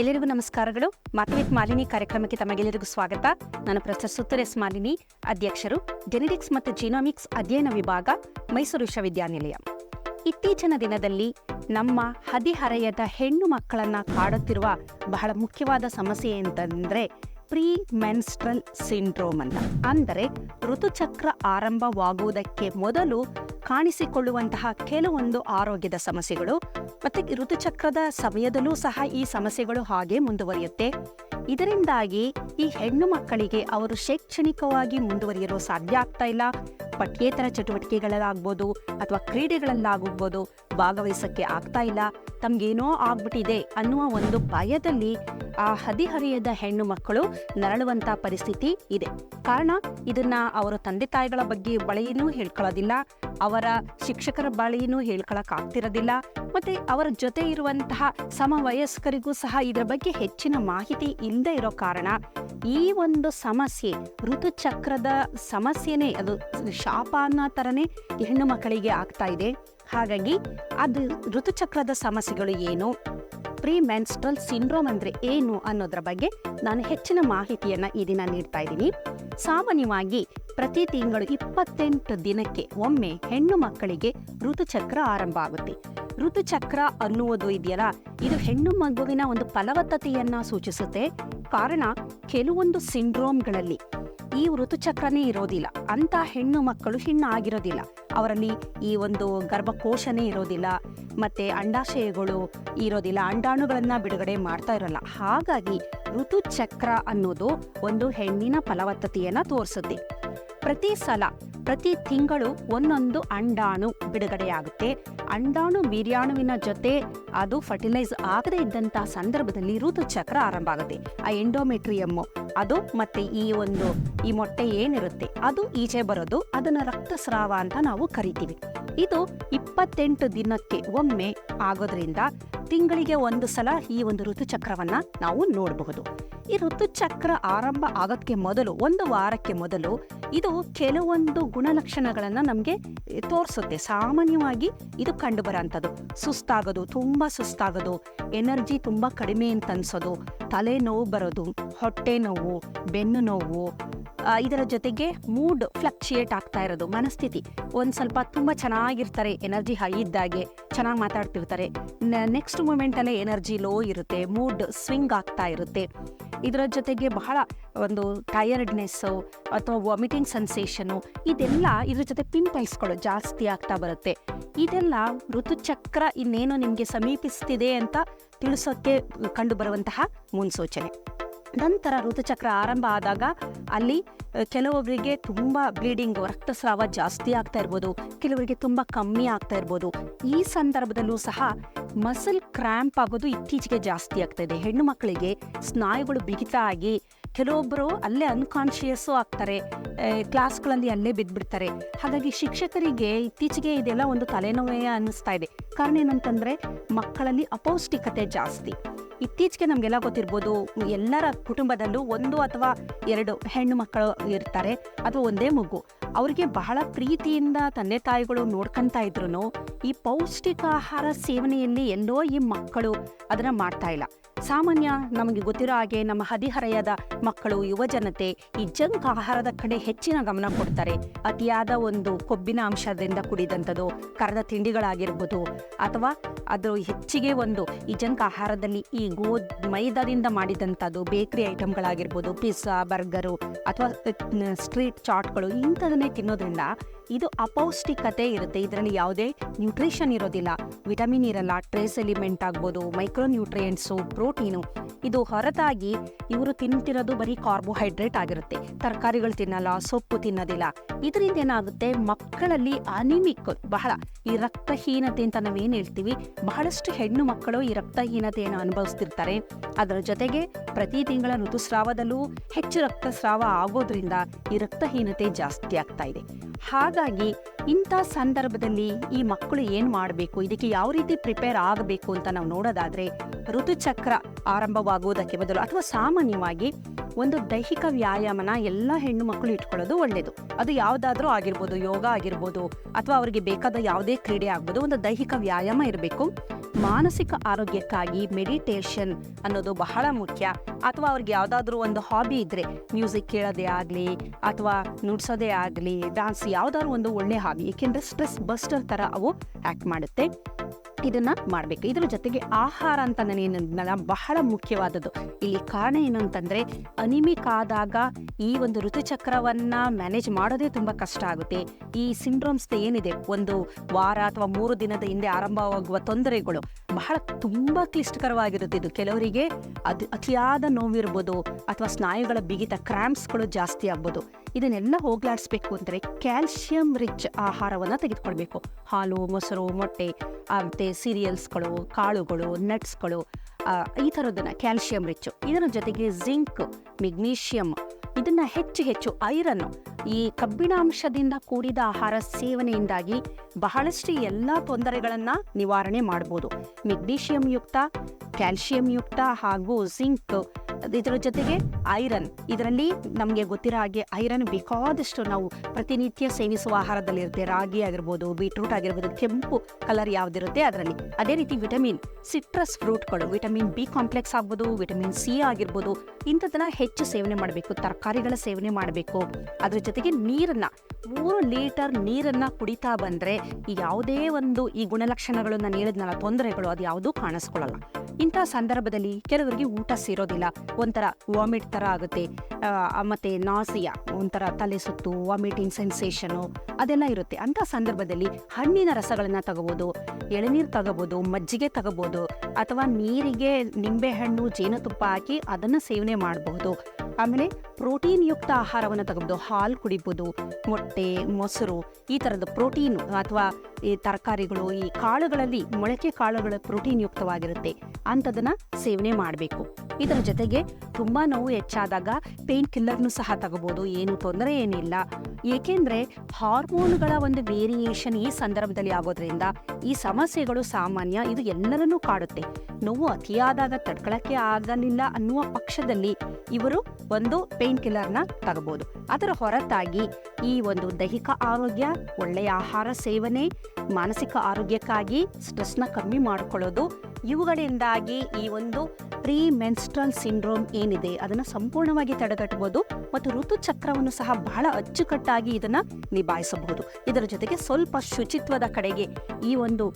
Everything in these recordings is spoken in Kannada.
ಎಲ್ಲರಿಗೂ ನಮಸ್ಕಾರಗಳು. ಮಾತುವಿತ್ ಮಾಲಿನಿ ಕಾರ್ಯಕ್ರಮಕ್ಕೆ ತಮಗೆಲ್ಲರಿಗೂ ಸ್ವಾಗತ. ನಾನು ಪ್ರೊಫೆಸರ್ ಸುತ್ತರೆಸ್ ಮಾಲಿನಿ, ಅಧ್ಯಕ್ಷರು ಜೆನೆಟಿಕ್ಸ್ ಮತ್ತು ಜಿನೋಮಿಕ್ಸ್ ಅಧ್ಯಯನ ವಿಭಾಗ, ಮೈಸೂರು ವಿಶ್ವವಿದ್ಯಾನಿಲಯ. ಇತ್ತೀಚಿನ ದಿನದಲ್ಲಿ ನಮ್ಮ ಹದಿಹರೆಯದ ಹೆಣ್ಣು ಮಕ್ಕಳನ್ನ ಕಾಡುತ್ತಿರುವ ಬಹಳ ಮುಖ್ಯವಾದ ಸಮಸ್ಯೆ ಅಂತಂದ್ರೆ ಪ್ರೀ ಮೆನ್ಸ್ಟ್ರಲ್ ಸಿಂಡ್ರೋಮ್ ಅಂತ. ಅಂದರೆ ಋತುಚಕ್ರ ಆರಂಭವಾಗುವುದಕ್ಕೆ ಮೊದಲು ಕಾಣಿಸಿಕೊಳ್ಳುವಂತಹ ಕೆಲವೊಂದು ಆರೋಗ್ಯದ ಸಮಸ್ಯೆಗಳು ಮತ್ತೆ ಋತುಚಕ್ರದ ಸಮಯದಲ್ಲೂ ಸಹ ಈ ಸಮಸ್ಯೆಗಳು ಹಾಗೆ ಮುಂದುವರಿಯುತ್ತೆ. ಇದರಿಂದಾಗಿ ಈ ಹೆಣ್ಣು ಮಕ್ಕಳಿಗೆ ಅವರು ಶೈಕ್ಷಣಿಕವಾಗಿ ಮುಂದುವರಿಯಲು ಸಾಧ್ಯ ಆಗ್ತಾ ಇಲ್ಲ. ಪಠ್ಯೇತರ ಚಟುವಟಿಕೆಗಳಲ್ಲಾಗ್ಬೋದು ಅಥವಾ ಕ್ರೀಡೆಗಳಲ್ಲಾಗ್ಬೋದು ಭಾಗವಹಿಸಕ್ಕೆ ಆಗ್ತಾ ಇಲ್ಲ. ತಮ್ಗೇನೋ ಆಗ್ಬಿಟ್ಟಿದೆ ಅನ್ನುವ ಒಂದು ಭಯದಲ್ಲಿ ಆ ಹದಿಹರಿಯದ ಹೆಣ್ಣು ಮಕ್ಕಳು ನರಳುವಂತ ಪರಿಸ್ಥಿತಿ ಇದೆ. ಕಾರಣ, ಇದನ್ನ ಅವರ ತಂದೆ ತಾಯಿಗಳ ಬಗ್ಗೆ ಬಳಿಯೂ ಹೇಳ್ಕೊಳ್ಳೋದಿಲ್ಲ. ಅವರ ಶಿಕ್ಷಕರ ಬಳಿಯೂ ಹೇಳ್ಕೊಳಕ್ ಆಗ್ತಿರೋದಿಲ್ಲ ಮತ್ತೆ ಅವರ ಜೊತೆ ಇರುವಂತಹ ಸಮವಯಸ್ಕರಿಗೂ ಸಹ ಇದರ ಬಗ್ಗೆ ಹೆಚ್ಚಿನ ಮಾಹಿತಿ ಇಲ್ಲದೆ ಇರೋ ಕಾರಣ, ಈ ಒಂದು ಸಮಸ್ಯೆ, ಋತುಚಕ್ರದ ಸಮಸ್ಯೆನೇ ಅದು ಶಾಪ ಅನ್ನೋ ಥರನೇ ಹೆಣ್ಣು ಮಕ್ಕಳಿಗೆ ಆಗ್ತಾ ಇದೆ. ಹಾಗಾಗಿ, ಅದು ಋತುಚಕ್ರದ ಸಮಸ್ಯೆಗಳು ಏನು? ಪ್ರೀ ಮೆನ್ಸ್ಟ್ರಲ್ ಸಿಂಡ್ರೋಮ್ ಅಂದರೆ ಏನು ಅನ್ನೋದ್ರ ಬಗ್ಗೆ ನಾನು ಹೆಚ್ಚಿನ ಮಾಹಿತಿಯನ್ನ ಈ ದಿನ ನೀಡ್ತಾ ಇದ್ದೀನಿ. ಸಾಮಾನ್ಯವಾಗಿ ಪ್ರತಿ ತಿಂಗಳು ಇಪ್ಪತ್ತೆಂಟು ದಿನಕ್ಕೆ ಒಮ್ಮೆ ಹೆಣ್ಣು ಮಕ್ಕಳಿಗೆ ಋತುಚಕ್ರ ಆರಂಭ ಆಗುತ್ತೆ. ಋತುಚಕ್ರ ಅನ್ನುವುದು ಇದೆಯಲ್ಲ, ಇದು ಹೆಣ್ಣು ಮಗುವಿನ ಒಂದು ಫಲವತ್ತತೆಯನ್ನ ಸೂಚಿಸುತ್ತೆ. ಕಾರಣ, ಕೆಲವೊಂದು ಸಿಂಡ್ರೋಮ್ಗಳಲ್ಲಿ ಈ ಋತುಚಕ್ರನೇ ಇರೋದಿಲ್ಲ. ಅಂತ ಹೆಣ್ಣು ಮಕ್ಕಳು ಹೆಣ್ಣು ಆಗಿರೋದಿಲ್ಲ ಅವರಲ್ಲಿ ಈ ಒಂದು ಗರ್ಭಕೋಶನೇ ಇರೋದಿಲ್ಲ. ಮತ್ತೆ ಅಂಡಾಶಯಗಳು ಇರೋದಿಲ್ಲ. ಅಂಡಾಣುಗಳನ್ನ ಬಿಡುಗಡೆ ಮಾಡ್ತಾ ಇರಲ್ಲ. ಹಾಗಾಗಿ ಋತುಚಕ್ರ ಅನ್ನೋದು ಒಂದು ಹೆಣ್ಣಿನ ಫಲವತ್ತತೆಯನ್ನ ತೋರಿಸುತ್ತೆ. ಪ್ರತಿ ಸಲ, ಪ್ರತಿ ತಿಂಗಳು ಒಂದೊಂದು ಅಂಡಾಣು ಬಿಡುಗಡೆಯಾಗುತ್ತೆ ಅಂಡಾಣು ವೀರ್ಯಾಣುವಿನ ಜೊತೆ ಅದು ಫರ್ಟಿಲೈಸ್ ಆಗದೇ ಇದ್ದಂತಹ ಸಂದರ್ಭದಲ್ಲಿ ಋತುಚಕ್ರ ಆರಂಭ ಆಗುತ್ತೆ. ಆ ಎಂಡೋಮೆಟ್ರಿಯಮ್ಮು ಅದು ಮತ್ತೆ ಈ ಒಂದು ಈ ಮೊಟ್ಟೆ ಏನಿರುತ್ತೆ ಅದು ಈಚೆ ಬರೋದು ಅದನ್ನ ರಕ್ತಸ್ರಾವ ಅಂತ ನಾವು ಕರಿತೀವಿ. ಇದು ಇಪ್ಪತ್ತೆಂಟು ದಿನಕ್ಕೆ ಒಮ್ಮೆ ಆಗೋದ್ರಿಂದ ತಿಂಗಳಿಗೆ ಒಂದು ಸಲ ಈ ಒಂದು ಋತುಚಕ್ರವನ್ನ ನಾವು ನೋಡಬಹುದು. ಈ ಋತುಚಕ್ರ ಆರಂಭ ಆಗೋಕ್ಕೆ ಮೊದಲು, ಒಂದು ವಾರಕ್ಕೆ ಮೊದಲು ಇದು ಕೆಲವೊಂದು ಗುಣಲಕ್ಷಣಗಳನ್ನ ನಮಗೆ ತೋರಿಸುತ್ತೆ. ಸಾಮಾನ್ಯವಾಗಿ ಇದು ಕಂಡು ಬರೋಂಥದ್ದು ಸುಸ್ತಾಗೋದು, ತುಂಬಾ ಸುಸ್ತಾಗೋದು, ಎನರ್ಜಿ ತುಂಬಾ ಕಡಿಮೆ ಅಂತ ಅನ್ಸೋದು ತಲೆ ನೋವು ಬರೋದು ಹೊಟ್ಟೆ ನೋವು ಬೆನ್ನು ನೋವು ಇದರ ಜೊತೆಗೆ ಮೂಡ್ ಫ್ಲಕ್ಚುಯೇಟ್ ಆಗ್ತಾ ಇರೋದು, ಮನಸ್ಥಿತಿ. ಒಂದು ಸ್ವಲ್ಪ ತುಂಬಾ ಚೆನ್ನಾಗಿರ್ತಾರೆ ಎನರ್ಜಿ ಹೈ ಇದ್ದಾಗೆ ಚೆನ್ನಾಗಿ ಮಾತಾಡ್ತಿರ್ತಾರೆ. ನೆಕ್ಸ್ಟ್ ಮೂಮೆಂಟಲ್ಲೇ ಎನರ್ಜಿ ಲೋ ಇರುತ್ತೆ ಮೂಡ್ ಸ್ವಿಂಗ್ ಆಗ್ತಾ ಇರುತ್ತೆ. ಇದರ ಜೊತೆಗೆ ಬಹಳ ಒಂದು ಟಯರ್ಡ್ನೆಸ್ಸು ಅಥವಾ ವಾಮಿಟಿಂಗ್ ಸೆನ್ಸೇಷನು ಇದೆಲ್ಲ ಇದ್ರ ಜೊತೆ ಪಿಂಪಲ್ಸ್ಗಳು ಜಾಸ್ತಿ ಆಗ್ತಾ ಬರುತ್ತೆ. ಇದೆಲ್ಲ ಋತುಚಕ್ರ ಇನ್ನೇನು ನಿಮಗೆ ಸಮೀಪಿಸ್ತಿದೆ ಅಂತ ತಿಳಿಸೋಕ್ಕೆ ಕಂಡುಬರುವಂತಹ ಮುನ್ಸೂಚನೆ. ನಂತರ ಋತುಚಕ್ರ ಆರಂಭ ಆದಾಗ ಅಲ್ಲಿ ಕೆಲವೊಬ್ಬರಿಗೆ ತುಂಬಾ ಬ್ಲೀಡಿಂಗ್ ರಕ್ತಸ್ರಾವ ಜಾಸ್ತಿ ಆಗ್ತಾ ಇರ್ಬೋದು, ಕೆಲವರಿಗೆ ತುಂಬಾ ಕಮ್ಮಿ ಆಗ್ತಾ ಇರ್ಬೋದು. ಈ ಸಂದರ್ಭದಲ್ಲೂ ಸಹ ಮಸಲ್ ಕ್ರ್ಯಾಂಪ್ ಆಗೋದು ಇತ್ತೀಚೆಗೆ ಜಾಸ್ತಿ ಆಗ್ತಾ ಇದೆ. ಹೆಣ್ಣು ಮಕ್ಕಳಿಗೆ ಸ್ನಾಯುಗಳು ಬಿಗಿತ ಆಗಿ ಕೆಲವೊಬ್ಬರು ಅಲ್ಲೇ ಅನ್ಕಾನ್ಶಿಯಸ್ಸು ಆಗ್ತಾರೆ ಕ್ಲಾಸ್ಗಳಲ್ಲಿ ಅಲ್ಲೇ ಬಿದ್ದುಬಿಡ್ತಾರೆ ಹಾಗಾಗಿ ಶಿಕ್ಷಕರಿಗೆ ಇತ್ತೀಚೆಗೆ ಇದೆಲ್ಲ ಒಂದು ತಲೆನೋವೇ ಅನ್ನಿಸ್ತಾ ಇದೆ. ಕಾರಣ ಏನಂತಂದ್ರೆ ಮಕ್ಕಳಲ್ಲಿ ಅಪೌಷ್ಟಿಕತೆ ಜಾಸ್ತಿ. ಇತ್ತೀಚೆಗೆ ನಮಗೆಲ್ಲ ಗೊತ್ತಿರ್ಬೋದು, ಎಲ್ಲರ ಕುಟುಂಬದಲ್ಲೂ ಒಂದು ಅಥವಾ ಎರಡು ಹೆಣ್ಣು ಮಕ್ಕಳು ಇರ್ತಾರೆ, ಅಥವಾ ಒಂದೇ ಮಗು. ಅವರಿಗೆ ಬಹಳ ಪ್ರೀತಿಯಿಂದ ತಂದೆ ತಾಯಿಗಳು ನೋಡ್ಕೊಂತ ಇದ್ರು ಈ ಪೌಷ್ಟಿಕ ಆಹಾರ ಸೇವನೆಯಲ್ಲಿ ಎಲ್ಲೋ ಈ ಮಕ್ಕಳು ಅದನ್ನ ಮಾಡ್ತಾ ಇಲ್ಲ. ಸಾಮಾನ್ಯ ನಮಗೆ ಗೊತ್ತಿರೋ ಹಾಗೆ ನಮ್ಮ ಹದಿಹರೆಯದ ಮಕ್ಕಳು ಯುವ ಜನತೆ ಈ ಜಂಕ್ ಆಹಾರದ ಕಡೆ ಹೆಚ್ಚಿನ ಗಮನ ಕೊಡ್ತಾರೆ. ಅತಿಯಾದ ಒಂದು ಕೊಬ್ಬಿನ ಅಂಶದಿಂದ ಕುಡಿದಂಥದ್ದು ಕರದ ತಿಂಡಿಗಳಾಗಿರ್ಬೋದು ಅಥವಾ ಅದು ಹೆಚ್ಚಿಗೆ ಒಂದು ಈ ಜಂಕ್ ಆಹಾರದಲ್ಲಿ ಈ ಗೋದ್ ಮೈದಾದಿಂದ ಮಾಡಿದಂಥದ್ದು ಬೇಕರಿ ಐಟಮ್ಗಳಾಗಿರ್ಬೋದು ಪಿಜ್ಜಾ, ಬರ್ಗರು ಅಥವಾ ಸ್ಟ್ರೀಟ್ ಚಾಟ್ಗಳು ಇಂಥದನ್ನೇ ತಿನ್ನೋದ್ರಿಂದ ಇದು ಅಪೌಷ್ಟಿಕತೆ ಇರುತ್ತೆ. ಇದರಲ್ಲಿ ಯಾವುದೇ ನ್ಯೂಟ್ರಿಷನ್ ಇರೋದಿಲ್ಲ. ವಿಟಮಿನ್ ಇರಲ್ಲ ಟ್ರೇಸ್ ಎಲಿಮೆಂಟ್ ಆಗ್ಬೋದು ಮೈಕ್ರೋ ನ್ಯೂಟ್ರಿಯೆಂಟ್ಸು ಪ್ರೋಟೀನು ಇದು ಹೊರತಾಗಿ ಇವರು ತಿಂತಿರೋದು ಬರೀ ಕಾರ್ಬೋಹೈಡ್ರೇಟ್ ಆಗಿರುತ್ತೆ. ತರಕಾರಿಗಳು ತಿನ್ನಲ್ಲ, ಸೊಪ್ಪು ತಿನ್ನೋದಿಲ್ಲ. ಇದರಿಂದ ಏನಾಗುತ್ತೆ? ಮಕ್ಕಳಲ್ಲಿ ಅನಿಮಿಕ್ ಬಹಳ. ಈ ರಕ್ತಹೀನತೆ ಅಂತ ನಾವೇನು ಹೇಳ್ತೀವಿ? ಬಹಳಷ್ಟು ಹೆಣ್ಣು ಮಕ್ಕಳು ಈ ರಕ್ತಹೀನತೆಯನ್ನು ಅನುಭವಿಸ್ತಿರ್ತಾರೆ. ಅದರ ಜೊತೆಗೆ ಪ್ರತಿ ತಿಂಗಳ ಋತುಸ್ರಾವದಲ್ಲೂ ಹೆಚ್ಚು ರಕ್ತಸ್ರಾವ ಆಗೋದ್ರಿಂದ ಈ ರಕ್ತಹೀನತೆ ಜಾಸ್ತಿ ಆಗ್ತಾ ಇದೆ. ಹಾಗಾಗಿ ಇಂಥ ಸಂದರ್ಭದಲ್ಲಿ ಈ ಮಕ್ಕಳು ಏನು ಮಾಡಬೇಕು? ಇದಕ್ಕೆ ಯಾವ ರೀತಿ ಪ್ರಿಪೇರ್ ಆಗಬೇಕು ಅಂತ ನಾವು ನೋಡೋದಾದ್ರೆ, ಋತುಚಕ್ರ ಆರಂಭವಾಗುವುದಕ್ಕೆ ಬದಲು ಅಥವಾ ಸಾಮಾನ್ಯವಾಗಿ ಒಂದು ದೈಹಿಕ ವ್ಯಾಯಾಮನ ಎಲ್ಲ ಹೆಣ್ಣು ಮಕ್ಕಳು ಇಟ್ಕೊಳ್ಳೋದು ಒಳ್ಳೆಯದು ಅದು ಯಾವುದಾದ್ರೂ ಆಗಿರ್ಬೋದು, ಯೋಗ ಆಗಿರ್ಬೋದು, ಅಥವಾ ಅವರಿಗೆ ಬೇಕಾದ ಯಾವುದೇ ಕ್ರೀಡೆ ಆಗ್ಬೋದು, ಒಂದು ದೈಹಿಕ ವ್ಯಾಯಾಮ ಇರಬೇಕು. ಮಾನಸಿಕ ಆರೋಗ್ಯಕ್ಕಾಗಿ ಮೆಡಿಟೇಷನ್ ಅನ್ನೋದು ಬಹಳ ಮುಖ್ಯ. ಅಥವಾ ಅವ್ರಿಗೆ ಯಾವುದಾದ್ರೂ ಒಂದು ಹಾಬಿ ಇದ್ರೆ ಮ್ಯೂಸಿಕ್ ಕೇಳೋದೇ ಆಗಲಿ, ಅಥವಾ ನುಡ್ಸೋದೇ ಆಗಲಿ, ಡಾನ್ಸ್ ಯಾವುದಾದ್ರು ಒಂದು ಒಳ್ಳೆ ಹಾಬಿ, ಏಕೆಂದರೆ ಸ್ಟ್ರೆಸ್ ಬಸ್ಟರ್ ಥರ ಅವು ಆ್ಯಕ್ಟ್ ಮಾಡುತ್ತೆ. ಇದನ್ನ ಮಾಡಬೇಕು. ಇದರ ಜೊತೆಗೆ ಆಹಾರ ಅಂತ ನಾನು ಬಹಳ ಮುಖ್ಯವಾದದ್ದು. ಇಲ್ಲಿ ಕಾರಣ ಏನು ಅಂತಂದ್ರೆ ಅನಿಮಿಕ್ ಆದಾಗ ಈ ಒಂದು ಋತುಚಕ್ರವನ್ನ ಮ್ಯಾನೇಜ್ ಮಾಡೋದೇ ತುಂಬಾ ಕಷ್ಟ ಆಗುತ್ತೆ. ಈ ಸಿಂಡ್ರೋಮ್ಸ್ ಏನಿದೆ? ಒಂದು ವಾರ ಅಥವಾ ಮೂರು ದಿನದ ಹಿಂದೆ ಆರಂಭವಾಗುವ ತೊಂದರೆಗಳು. ಬಹಳ ತುಂಬಾ ಕ್ಲಿಷ್ಟಕರವಾಗಿರುತ್ತೆ ಇದು. ಕೆಲವರಿಗೆ ಅದು ಅತಿಯಾದ ನೋವಿರ್ಬೋದು ಅಥವಾ ಸ್ನಾಯುಗಳ ಬಿಗಿತ, ಕ್ರ್ಯಾಂಪ್ಸ್ಗಳು ಜಾಸ್ತಿ ಆಗ್ಬೋದು. ಇದನ್ನೆಲ್ಲ ಹೋಗ್ಲಾಡಿಸ್ಬೇಕು ಅಂದರೆ ಕ್ಯಾಲ್ಶಿಯಂ ರಿಚ್ ಆಹಾರವನ್ನು ತೆಗೆದುಕೊಳ್ಬೇಕು. ಹಾಲು, ಮೊಸರು, ಮೊಟ್ಟೆ ಮತ್ತು ಸೀರಿಯಲ್ಸ್ಗಳು, ಕಾಳುಗಳು, ನಟ್ಸ್ಗಳು ಈ ಥರದ್ದನ್ನು ಕ್ಯಾಲ್ಶಿಯಂ ರಿಚ್ಚು ಇದರ ಜೊತೆಗೆ ಜಿಂಕ್ ಮೆಗ್ನೀಷಿಯಂ ಇದನ್ನ ಹೆಚ್ಚು ಹೆಚ್ಚು ಐರನ್, ಈ ಕಬ್ಬಿಣಾಂಶದಿಂದ ಕೂಡಿದ ಆಹಾರ ಸೇವನೆಯಿಂದಾಗಿ ಬಹಳಷ್ಟು ಎಲ್ಲ ತೊಂದರೆಗಳನ್ನ ನಿವಾರಣೆ ಮಾಡ್ಬೋದು. ಮೆಗ್ನೀಷಿಯಂ ಯುಕ್ತ ಕ್ಯಾಲ್ಸಿಯಂ ಯುಕ್ತ ಹಾಗೂ ಜಿಂಕ್ ಇದರ ಜೊತೆಗೆ ಐರನ್. ಇದರಲ್ಲಿ ನಮಗೆ ಗೊತ್ತಿರೋ ಹಾಗೆ ಐರನ್ ಬೇಕಾದಷ್ಟು ನಾವು ಪ್ರತಿನಿತ್ಯ ಸೇವಿಸುವ ಆಹಾರದಲ್ಲಿ ಇರುತ್ತೆ. ರಾಗಿ ಆಗಿರ್ಬೋದು ಬೀಟ್ರೂಟ್ ಆಗಿರ್ಬೋದು, ಕೆಂಪು ಕಲರ್ ಯಾವ್ದಿರುತ್ತೆ ಅದರಲ್ಲಿ. ಅದೇ ರೀತಿ ವಿಟಮಿನ್ ಸಿಟ್ರಸ್ ಫ್ರೂಟ್ಗಳು ವಿಟಮಿನ್ ಬಿ ಕಾಂಪ್ಲೆಕ್ಸ್ ಆಗ್ಬೋದು ವಿಟಮಿನ್ ಸಿ ಆಗಿರ್ಬೋದು ಇಂಥದನ್ನ ಹೆಚ್ಚು ಸೇವನೆ ಮಾಡಬೇಕು, ತರಕಾರಿಗಳ ಸೇವನೆ ಮಾಡಬೇಕು. ಅದ್ರ ಜೊತೆಗೆ ನೀರನ್ನ, ಮೂರು ಲೀಟರ್ ನೀರನ್ನ ಕುಡಿತಾ ಬಂದ್ರೆ ಯಾವುದೇ ಒಂದು ಈ ಗುಣಲಕ್ಷಣಗಳು ನಾನು ಹೇಳಿದ್ನಲ್ಲ ತೊಂದರೆಗಳು, ಅದು ಯಾವುದೂ ಕಾಣಿಸ್ಕೊಳ್ಳಲ್ಲ. ಇಂಥ ಸಂದರ್ಭದಲ್ಲಿ ಕೆಲವರಿಗೆ ಊಟ ಸೇರೋದಿಲ್ಲ. ಒಂಥರ ವಾಮಿಟ್ ಥರ ಆಗುತ್ತೆ. ಮತ್ತೆ ನಾಸಿಯಾ, ಒಂಥರ ತಲೆ ಸುತ್ತು ವಾಮಿಟಿಂಗ್ ಸೆನ್ಸೇಷನು ಅದೆಲ್ಲ ಇರುತ್ತೆ. ಅಂಥ ಸಂದರ್ಭದಲ್ಲಿ ಹಣ್ಣಿನ ರಸಗಳನ್ನ ತಗೋಬೋದು, ಎಳನೀರು ತಗೋಬೋದು, ಮಜ್ಜಿಗೆ ತಗೋಬೋದು, ಅಥವಾ ನೀರಿಗೆ ನಿಂಬೆಹಣ್ಣು, ಜೇನುತುಪ್ಪ ಹಾಕಿ ಅದನ್ನು ಸೇವನೆ ಮಾಡಬಹುದು ಆಮೇಲೆ ಪ್ರೋಟೀನ್ ಯುಕ್ತ ಆಹಾರವನ್ನು ತಗೊಬೋದು. ಹಾಲು ಕುಡಿಬೋದು, ಮೊಟ್ಟೆ, ಮೊಸರು, ಈ ಥರದ ಪ್ರೋಟೀನ್ ಅಥವಾ ಈ ತರಕಾರಿಗಳು, ಈ ಕಾಳುಗಳಲ್ಲಿ ಮೊಳಕೆ ಕಾಳುಗಳ ಪ್ರೋಟೀನ್ ಯುಕ್ತವಾಗಿರುತ್ತೆ ಅಂಥದನ್ನ ಸೇವನೆ ಮಾಡಬೇಕು. ಇದರ ಜೊತೆಗೆ ತುಂಬಾ ನೋವು ಹೆಚ್ಚಾದಾಗ ಪೇನ್ ಕಿಲ್ಲರ್ನು ಸಹ ತಗೋಬೋದು. ಏನು ತೊಂದರೆ ಏನಿಲ್ಲ. ಏಕೆಂದ್ರೆ ಹಾರ್ಮೋನ್ಗಳ ಒಂದು ವೇರಿಯೇಷನ್ ಈ ಸಂದರ್ಭದಲ್ಲಿ ಆಗೋದ್ರಿಂದ ಈ ಸಮಸ್ಯೆಗಳು ಸಾಮಾನ್ಯ, ಇದು ಎಲ್ಲರನ್ನೂ ಕಾಡುತ್ತೆ. ನೋವು ಅತಿಯಾದಾಗ ತಡ್ಕೊಳಕ್ಕೆ ಆಗಲಿಲ್ಲ ಅನ್ನುವ ಪಕ್ಷದಲ್ಲಿ ಇವರು ಒಂದು ಕಿಲ್ಲರ್ನ ತಗೋಬಹುದು ಅದರ ಹೊರತಾಗಿ ಈ ಒಂದು ದೈಹಿಕ ಆರೋಗ್ಯ, ಒಳ್ಳೆಯ ಆಹಾರ ಸೇವನೆ, ಮಾನಸಿಕ ಆರೋಗ್ಯಕ್ಕಾಗಿ ಸ್ಟ್ರೆಸ್ನ ಕಮ್ಮಿ ಮಾಡ್ಕೊಳ್ಳೋದು ಇವುಗಳಿಂದಾಗಿ ಈ ಒಂದು ಪ್ರೀ ಮೆನ್ಸ್ಟ್ರಲ್ ಸಿಂಡ್ರೋಮ್ ಏನಿದೆ, ಅದನ್ನು ಸಂಪೂರ್ಣವಾಗಿ ತಡೆಗಟ್ಟಬಹುದು ಮತ್ತು ಋತುಚಕ್ರವನ್ನು ಸಹ ಬಹಳ ಅಚ್ಚುಕಟ್ಟಾಗಿ ಇದನ್ನ ನಿಭಾಯಿಸಬಹುದು. ಇದರ ಜೊತೆಗೆ ಸ್ವಲ್ಪ ಶುಚಿತ್ವದ ಕಡೆಗೆ ಈ ಒಂದು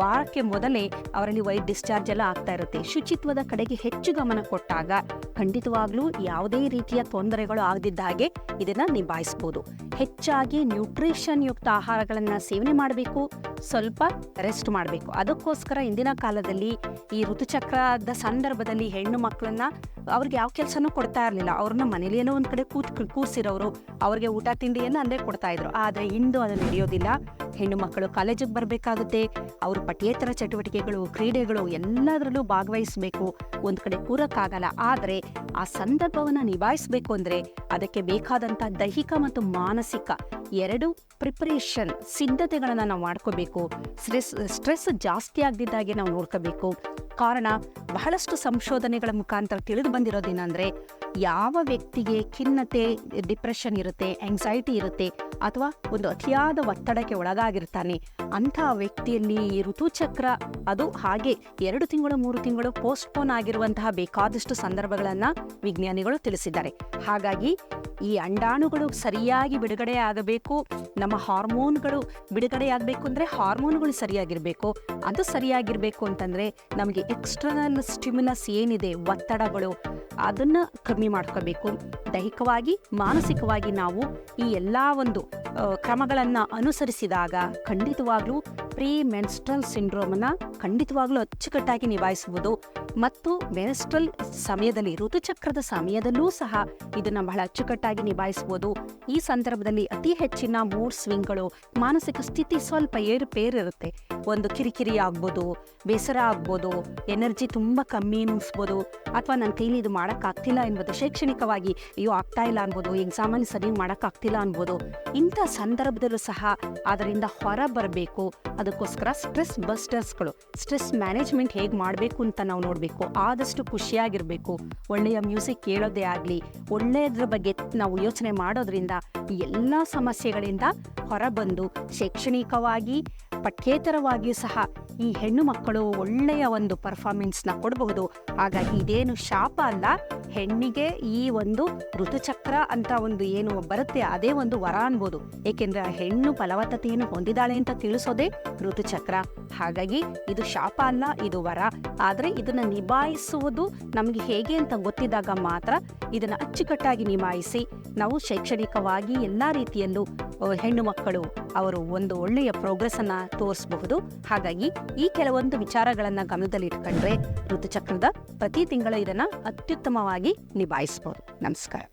ವಾರಕ್ಕೆ ಮೊದಲೇ ಅವರಲ್ಲಿ ವೈಟ್ ಡಿಸ್ಚಾರ್ಜ್ ಎಲ್ಲ ಆಗ್ತಾ ಇರುತ್ತೆ. ಶುಚಿತ್ವದ ಕಡೆಗೆ ಹೆಚ್ಚು ಗಮನ ಕೊಟ್ಟಾಗ ಖಂಡಿತವಾಗ್ಲೂ ಯಾವುದೇ ರೀತಿಯ ತೊಂದರೆಗಳು ಆಗದಿದ್ದ ಹಾಗೆ ಇದನ್ನ ನಿಭಾಯಿಸಬಹುದು. ಹೆಚ್ಚಾಗಿ ನ್ಯೂಟ್ರಿಷನ್ ಯುಕ್ತ ಆಹಾರಗಳನ್ನು ಸೇವನೆ ಮಾಡಬೇಕು, ಸ್ವಲ್ಪ ರೆಸ್ಟ್ ಮಾಡಬೇಕು. ಅದಕ್ಕೋಸ್ಕರ ಇಂದಿನ ಕಾಲದಲ್ಲಿ ಈ ಋತುಚಕ್ರದ ಸಂದರ್ಭದಲ್ಲಿ ಹೆಣ್ಣು ಮಕ್ಕಳನ್ನ ಅವ್ರಿಗೆ ಯಾವ ಕೆಲಸನೂ ಕೊಡ್ತಾ ಇರಲಿಲ್ಲ. ಅವ್ರನ್ನ ಮನೇಲಿ ಏನೋ ಒಂದ್ ಕಡೆ ಕೂತ್ ಕೂಸಿರೋರು ಅವ್ರಿಗೆ ಊಟ, ತಿಂಡಿಯನ್ನು ಅಂದೇ ಕೊಡ್ತಾ ಇದ್ರು. ಆದ್ರೆ ಇಂದು ಅದು ನಡೆಯೋದಿಲ್ಲ ಹೆಣ್ಣು ಮಕ್ಕಳು ಕಾಲೇಜಿಗೆ ಬರಬೇಕಾಗುತ್ತೆ. ಅವರು ಪಠ್ಯೇತರ ಚಟುವಟಿಕೆಗಳು, ಕ್ರೀಡೆಗಳು ಎಲ್ಲದರಲ್ಲೂ ಭಾಗವಹಿಸಬೇಕು. ಒಂದು ಕಡೆ ಕೂರಕ್ಕಾಗಲ್ಲ. ಆದರೆ ಆ ಸಂದರ್ಭವನ್ನ ನಿಭಾಯಿಸಬೇಕು ಅಂದ್ರೆ ಅದಕ್ಕೆ ಬೇಕಾದಂಥ ದೈಹಿಕ ಮತ್ತು ಮಾನಸಿಕ ಎರಡು ಪ್ರಿಪರೇಷನ್ ಸಿದ್ಧತೆಗಳನ್ನು ನಾವು ಮಾಡ್ಕೋಬೇಕು. ಸ್ಟ್ರೆಸ್ ಸ್ಟ್ರೆಸ್ ಜಾಸ್ತಿ ಆಗದಿದ್ದಾಗೆ ನಾವು ನೋಡ್ಕೋಬೇಕು. ಕಾರಣ ಬಹಳಷ್ಟು ಸಂಶೋಧನೆಗಳ ಮುಖಾಂತರ ತಿಳಿದು ಬಂದಿರೋದೇನಂದ್ರೆ ಯಾವ ವ್ಯಕ್ತಿಗೆ ಖಿನ್ನತೆ ಡಿಪ್ರೆಷನ್ ಇರುತ್ತೆ ಆಂಗ್ಸೈಟಿ ಇರುತ್ತೆ ಅಥವಾ ಒಂದು ಅತಿಯಾದ ಒತ್ತಡಕ್ಕೆ ಒಳಗಾಗಿರ್ತಾನೆ, ಅಂಥ ವ್ಯಕ್ತಿಯಲ್ಲಿ ಈ ಋತುಚಕ್ರ ಅದು ಹಾಗೆ ಎರಡು ತಿಂಗಳು, ಮೂರು ತಿಂಗಳು ಪೋಸ್ಟ್ಪೋನ್ ಆಗಿರುವಂತಹ ಬೇಕಾದಷ್ಟು ಸಂದರ್ಭಗಳನ್ನ ವಿಜ್ಞಾನಿಗಳು ತಿಳಿಸಿದ್ದಾರೆ. ಹಾಗಾಗಿ ಈ ಅಂಡಾಣುಗಳು ಸರಿಯಾಗಿ ಬಿಡುಗಡೆ ಆಗಬೇಕು, ನಮ್ಮ ಹಾರ್ಮೋನ್ಗಳು ಬಿಡುಗಡೆ ಆಗಬೇಕು ಅಂದ್ರೆ ಹಾರ್ಮೋನ್ಗಳು ಸರಿಯಾಗಿರಬೇಕು. ಅದು ಸರಿಯಾಗಿರಬೇಕು ಅಂತಂದ್ರೆ ನಮಗೆ ಎಕ್ಸ್ಟರ್ನಲ್ ಸ್ಟಿಮ್ಯುಲಸ್ ಏನಿದೆ, ಒತ್ತಡಗಳು ಅದನ್ನ ಕಮ್ಮಿ ಮಾಡ್ಕೋಬೇಕು. ದೈಹಿಕವಾಗಿ, ಮಾನಸಿಕವಾಗಿ ನಾವು ಈ ಎಲ್ಲಾ ಒಂದು ಕ್ರಮಗಳನ್ನು ಅನುಸರಿಸಿದಾಗ ಖಂಡಿತವಾಗಲೂ ಪ್ರೀ ಮೆನ್ಸ್ಟ್ರಲ್ ಸಿಂಡ್ರೋಮನ್ನು ಖಂಡಿತವಾಗ್ಲೂ ಅಚ್ಚುಕಟ್ಟಾಗಿ ನಿಭಾಯಿಸಬಹುದು ಮತ್ತು ಮೆನಸ್ಟ್ರಲ್ ಸಮಯದಲ್ಲಿ, ಋತುಚಕ್ರದ ಸಮಯದಲ್ಲೂ ಸಹ ಇದನ್ನು ಬಹಳ ಅಚ್ಚುಕಟ್ಟಾಗಿ ನಿಭಾಯಿಸಬಹುದು ಈ ಸಂದರ್ಭದಲ್ಲಿ ಅತಿ ಹೆಚ್ಚಿನ ಮೂಡ್ ಸ್ವಿಂಗ್ಗಳು ಮಾನಸಿಕ ಸ್ಥಿತಿ ಸ್ವಲ್ಪ ಏರುಪೇರು ಇರುತ್ತೆ ಒಂದು ಕಿರಿಕಿರಿ ಆಗ್ಬೋದು, ಬೇಸರ ಆಗ್ಬೋದು ಎನರ್ಜಿ ತುಂಬಾ ಕಮ್ಮಿ ಅನಿಸ್ಬೋದು ಅಥವಾ ನನ್ನ ಕೈಲಿ ಇದು ಮಾಡೋಕ್ಕಾಗ್ತಿಲ್ಲ ಎನ್ಬೋದು, ಶೈಕ್ಷಣಿಕವಾಗಿ ಅಯ್ಯೋ ಆಗ್ತಾ ಇಲ್ಲ ಅನ್ಬೋದು ಎಕ್ಸಾಮಲ್ಲಿ ಸರಿ ಮಾಡೋಕ್ಕಾಗ್ತಿಲ್ಲ ಅನ್ಬೋದು, ಇಂಥ ಸಂದರ್ಭದಲ್ಲೂ ಸಹ ಅದರಿಂದ ಹೊರ ಬರಬೇಕು. ಅದಕ್ಕೋಸ್ಕರ ಸ್ಟ್ರೆಸ್ ಬಸ್ಟರ್ಸ್ಗಳು ಸ್ಟ್ರೆಸ್ ಮ್ಯಾನೇಜ್ಮೆಂಟ್ ಹೇಗೆ ಮಾಡಬೇಕು ಅಂತ ನಾವು ನೋಡಬೇಕು. ಆಗಿರಬೇಕು ಆದಷ್ಟು ಖುಷಿಯಾಗಿರಬೇಕು. ಒಳ್ಳೆಯ ಮ್ಯೂಸಿಕ್ ಕೇಳೋದೇ ಆಗಲಿ, ಒಳ್ಳೆಯದ್ರ ಬಗ್ಗೆ ನಾವು ಯೋಚನೆ ಮಾಡೋದ್ರಿಂದ ಎಲ್ಲ ಸಮಸ್ಯೆಗಳಿಂದ ಹೊರಬಂದು ಶೈಕ್ಷಣಿಕವಾಗಿ, ಪಠ್ಯೇತರವಾಗಿಯೂ ಸಹ ಈ ಹೆಣ್ಣು ಮಕ್ಕಳು ಒಳ್ಳೆಯ ಒಂದು ಪರ್ಫಾರ್ಮೆನ್ಸ್ನ ಕೊಡಬಹುದು. ಹಾಗಾಗಿ ಇದೇನು ಶಾಪ ಅಲ್ಲ ಹೆಣ್ಣಿಗೆ ಈ ಒಂದು ಋತುಚಕ್ರ ಅಂತ ಒಂದು ಏನು ಬರುತ್ತೆ, ಅದೇ ಒಂದು ವರ ಅನ್ಬೋದು. ಏಕೆಂದ್ರೆ ಆ ಹೆಣ್ಣು ಫಲವತ್ತತೆಯನ್ನು ಹೊಂದಿದಾಳೆ ಅಂತ ತಿಳಿಸೋದೇ ಋತುಚಕ್ರ. ಹಾಗಾಗಿ ಇದು ಶಾಪ ಅಲ್ಲ, ಇದು ವರ. ಆದರೆ ಇದನ್ನ ನಿಭಾಯಿಸುವುದು ನಮಗೆ ಹೇಗೆ ಅಂತ ಗೊತ್ತಿದ್ದಾಗ ಮಾತ್ರ ಇದನ್ನ ಅಚ್ಚುಕಟ್ಟಾಗಿ ನಿಭಾಯಿಸಿ ನಾವು ಶೈಕ್ಷಣಿಕವಾಗಿ ಎಲ್ಲ ರೀತಿಯಲ್ಲೂ ಹೆಣ್ಣು ಮಕ್ಕಳು ಅವರು ಒಂದು ಒಳ್ಳೆಯ ಪ್ರೋಗ್ರೆಸ್ ಅನ್ನ ತೋರಿಸಬಹುದು. ಹಾಗಾಗಿ ಈ ಕೆಲವೊಂದು ವಿಚಾರಗಳನ್ನು ಗಮನದಲ್ಲಿಟ್ಕೊಂಡ್ರೆ ಋತುಚಕ್ರದ ಪ್ರತಿ ತಿಂಗಳು ಇದನ್ನು ಅತ್ಯುತ್ತಮವಾಗಿ ನಿಭಾಯಿಸಬಹುದು ನಮಸ್ಕಾರ.